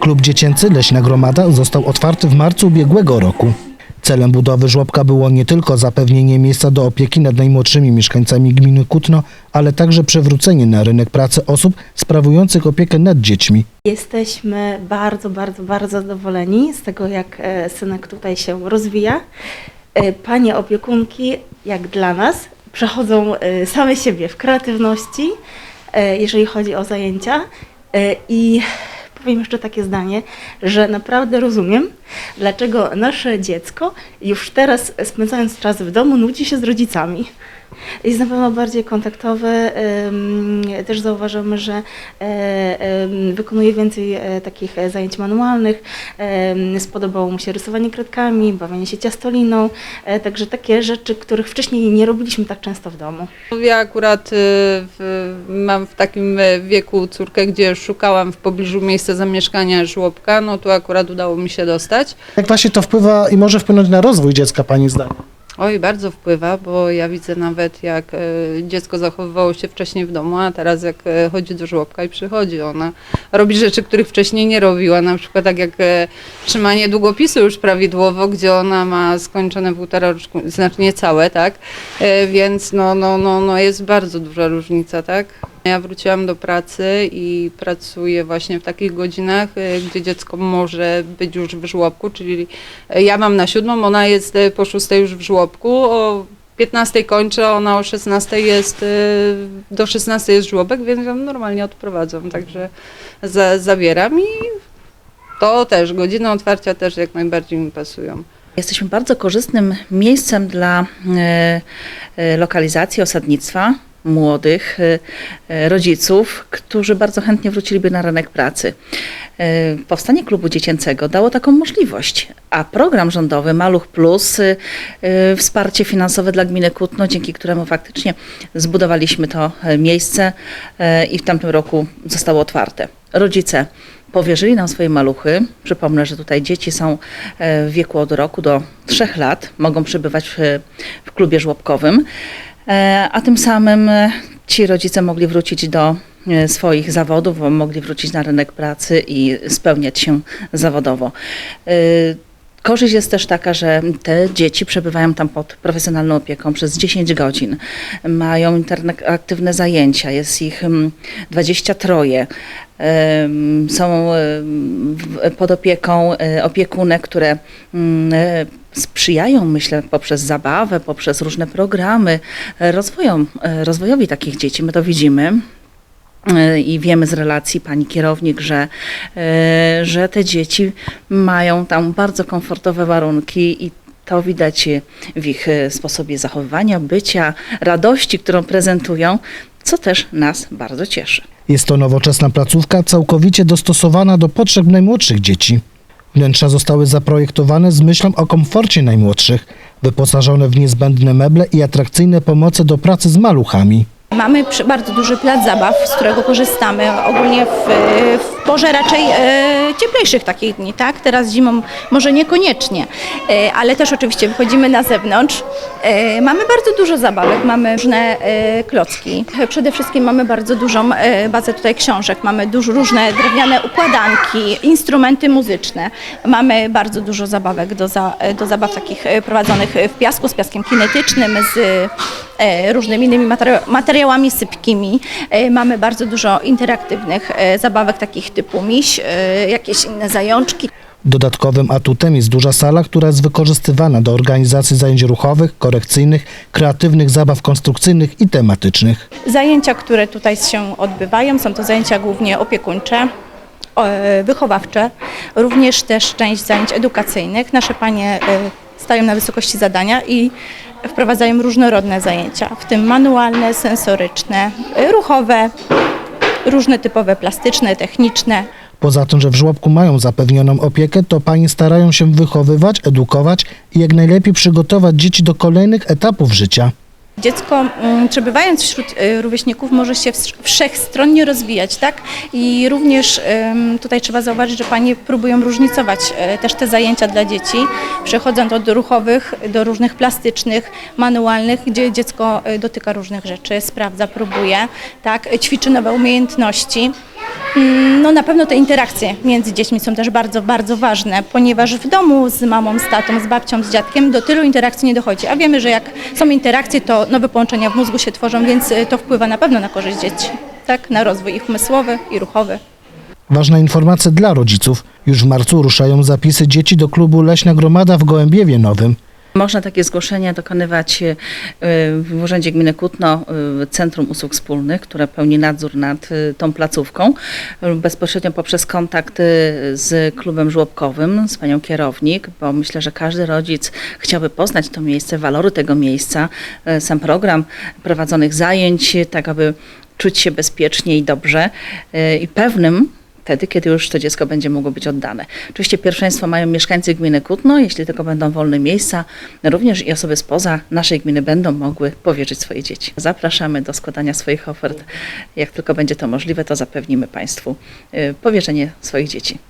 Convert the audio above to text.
Klub dziecięcy Leśna Gromada został otwarty w marcu ubiegłego roku. Celem budowy żłobka było nie tylko zapewnienie miejsca do opieki nad najmłodszymi mieszkańcami gminy Kutno, ale także przywrócenie na rynek pracy osób sprawujących opiekę nad dziećmi. Jesteśmy bardzo, bardzo, bardzo zadowoleni z tego, jak e, synek tutaj się rozwija. E, Panie opiekunki, jak dla nas, przechodzą e, same siebie w kreatywności, e, jeżeli chodzi o zajęcia. E, I powiem jeszcze takie zdanie, że naprawdę rozumiem, dlaczego nasze dziecko już teraz, spędzając czas w domu, nudzi się z rodzicami. Jest na pewno bardziej kontaktowy. Też zauważamy, że e, wykonuje więcej e, takich e, zajęć manualnych. Spodobało mu się rysowanie kredkami, bawienie się ciastoliną. Także takie rzeczy, których wcześniej nie robiliśmy tak często w domu. Ja akurat y, w, mam w takim wieku córkę, gdzie szukałam w pobliżu miejsca zamieszkania żłobka, no tu akurat udało mi się dostać. Jak właśnie to wpływa i może wpłynąć na rozwój dziecka, Pani zdaniem? Oj, bardzo wpływa, bo ja widzę nawet jak e, dziecko zachowywało się wcześniej w domu, a teraz jak e, chodzi do żłobka i przychodzi, ona robi rzeczy, których wcześniej nie robiła, na przykład tak jak e, trzymanie długopisu już prawidłowo, gdzie ona ma skończone półtora roczku, znaczy nie całe, tak, więc no, no, no, no jest bardzo duża różnica, tak. Ja wróciłam do pracy i pracuję właśnie w takich godzinach, e, gdzie dziecko może być już w żłobku, czyli e, ja mam na siódmą, ona jest e, po szóstej już w żłobku, o 15 kończę, ona o 16 jest, do 16 jest żłobek, więc ją normalnie odprowadzam, także za, zabieram i to też, godziny otwarcia też jak najbardziej mi pasują. Jesteśmy bardzo korzystnym miejscem dla lokalizacji osadnictwa młodych e, e, rodziców, którzy bardzo chętnie wróciliby na rynek pracy. E, Powstanie klubu dziecięcego dało taką możliwość, a program rządowy Maluch Plus, wsparcie finansowe dla gminy Kutno, dzięki któremu faktycznie zbudowaliśmy to miejsce i w tamtym roku zostało otwarte. Rodzice powierzyli nam swoje maluchy. Przypomnę, że tutaj dzieci są w wieku od roku do trzech lat, mogą przebywać w, klubie żłobkowym, a tym samym e, ci rodzice mogli wrócić do e, swoich zawodów, mogli wrócić na rynek pracy i spełniać się zawodowo. Korzyść jest też taka, że te dzieci przebywają tam pod profesjonalną opieką przez 10 godzin. Mają interaktywne zajęcia, jest ich mm, 23. Em, Są pod opieką e, opiekunek, które mm, e, sprzyjają, myślę, poprzez zabawę, poprzez różne programy e, rozwojom, rozwojowi takich dzieci. My to widzimy. E, I wiemy z relacji pani kierownik, że, e, że te dzieci mają tam bardzo komfortowe warunki i to widać w ich e, sposobie zachowywania, bycia, radości, którą prezentują, co też nas bardzo cieszy. Jest to nowoczesna placówka całkowicie dostosowana do potrzeb najmłodszych dzieci. Wnętrza zostały zaprojektowane z myślą o komforcie najmłodszych, wyposażone w niezbędne meble i atrakcyjne pomoce do pracy z maluchami. Mamy bardzo duży plac zabaw, z którego korzystamy ogólnie w, w porze raczej e, cieplejszych takich dni, tak? Teraz zimą może niekoniecznie, e, ale też oczywiście wychodzimy na zewnątrz. E, mamy bardzo dużo zabawek, mamy różne klocki. Przede wszystkim mamy bardzo dużą bazę tutaj książek, mamy dużo, różne drewniane układanki, instrumenty muzyczne. Mamy bardzo dużo zabawek do, za, do zabaw takich prowadzonych w piasku, z piaskiem kinetycznym, z różnymi innymi materia- materiałami sypkimi. E, Mamy bardzo dużo interaktywnych e, zabawek takich typu miś, e, jakieś inne zajączki. Dodatkowym atutem jest duża sala, która jest wykorzystywana do organizacji zajęć ruchowych, korekcyjnych, kreatywnych zabaw konstrukcyjnych i tematycznych. Zajęcia, które tutaj się odbywają, są to zajęcia głównie opiekuńcze, e, wychowawcze, również też część zajęć edukacyjnych. Nasze panie e, stają na wysokości zadania i wprowadzają różnorodne zajęcia, w tym manualne, sensoryczne, e, ruchowe, różne typowe plastyczne, techniczne. Poza tym, że w żłobku mają zapewnioną opiekę, to panie starają się wychowywać, edukować i jak najlepiej przygotować dzieci do kolejnych etapów życia. Dziecko mm, przebywając wśród y, rówieśników może się wsz- wszechstronnie rozwijać, tak? I również tutaj trzeba zauważyć, że panie próbują różnicować y, też te zajęcia dla dzieci, przechodząc od ruchowych do różnych plastycznych, manualnych, gdzie dziecko y, dotyka różnych rzeczy, sprawdza, próbuje, tak? Ćwiczy nowe umiejętności. Mm, No na pewno te interakcje między dziećmi są też bardzo, bardzo ważne, ponieważ w domu z mamą, z tatą, z babcią, z dziadkiem do tylu interakcji nie dochodzi. A wiemy, że jak są interakcje, to nowe połączenia w mózgu się tworzą, więc y, to wpływa na pewno na korzyść dzieci, tak? Na rozwój ich umysłowy i ruchowy. Ważna informacja dla rodziców. Już w marcu ruszają zapisy dzieci do klubu Leśna Gromada w Gołębiewie Nowym. Można takie zgłoszenia dokonywać e, w Urzędzie Gminy Kutno, e, Centrum Usług Wspólnych, które pełni nadzór nad e, tą placówką, bezpośrednio poprzez kontakt z klubem żłobkowym, z panią kierownik, bo myślę, że każdy rodzic chciałby poznać to miejsce, walory tego miejsca, sam program prowadzonych zajęć, tak aby czuć się bezpiecznie i dobrze i pewnym wtedy, kiedy już to dziecko będzie mogło być oddane. Oczywiście pierwszeństwo mają mieszkańcy gminy Kutno, jeśli tylko będą wolne miejsca, również i osoby spoza naszej gminy będą mogły powierzyć swoje dzieci. Zapraszamy do składania swoich ofert. Jak tylko będzie to możliwe, to zapewnimy Państwu y, powierzenie swoich dzieci.